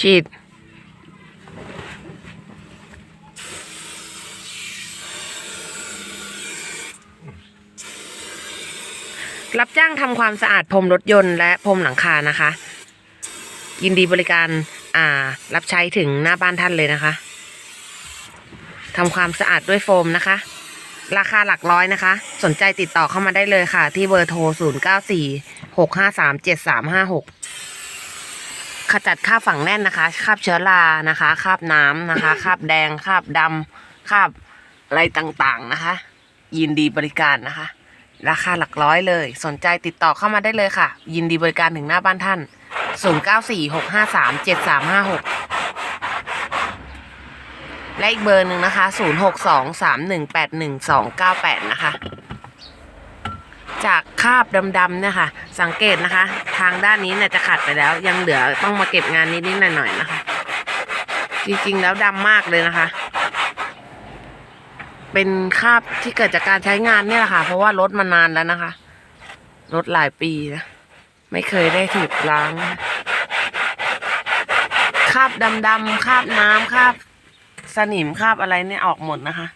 ฉีดรับจ้างทำความสะอาดพรมรถยนต์และพรมหลังคานะคะ ยินดีบริการอ่า รับใช้ถึงหน้าบ้านท่านเลยนะคะทำความสะอาดด้วยโฟมนะคะ ราคาหลักร้อยนะคะ สนใจติดต่อเข้ามาได้เลยค่ะ ที่เบอร์โทร 0946537356 ขจัดคราบฝังแน่นนะคะคราบเชื้อรานะคะคราบน้ำนะคะคราบแดงคราบดำคราบอะไรต่างๆนะคะ ยินดีบริการนะคะ ราคาหลักร้อยเลย สนใจติดต่อเข้ามาได้เลยค่ะ ยินดีบริการถึงหน้าบ้านท่าน 0946537356 และอีกเบอร์หนึ่งนะคะ 0623181298 นะคะ จากคราบดำๆเนี่ยค่ะ สังเกตนะคะ ทางด้านนี้เนี่ยจะขาดไปแล้ว ยังเหลือต้องมาเก็บงานนิดๆหน่อยๆนะคะ จริงๆแล้วดำมากเลยนะคะ เป็นคราบที่เกิดจากการใช้งานเนี่ยแหละค่ะ เพราะว่ารถมานานแล้วนะคะรถหลายปีนะไม่เคยได้ถีบล้างคราบดำๆคราบน้ำคราบสนิมคราบอะไรเนี่ยออกหมดนะคะ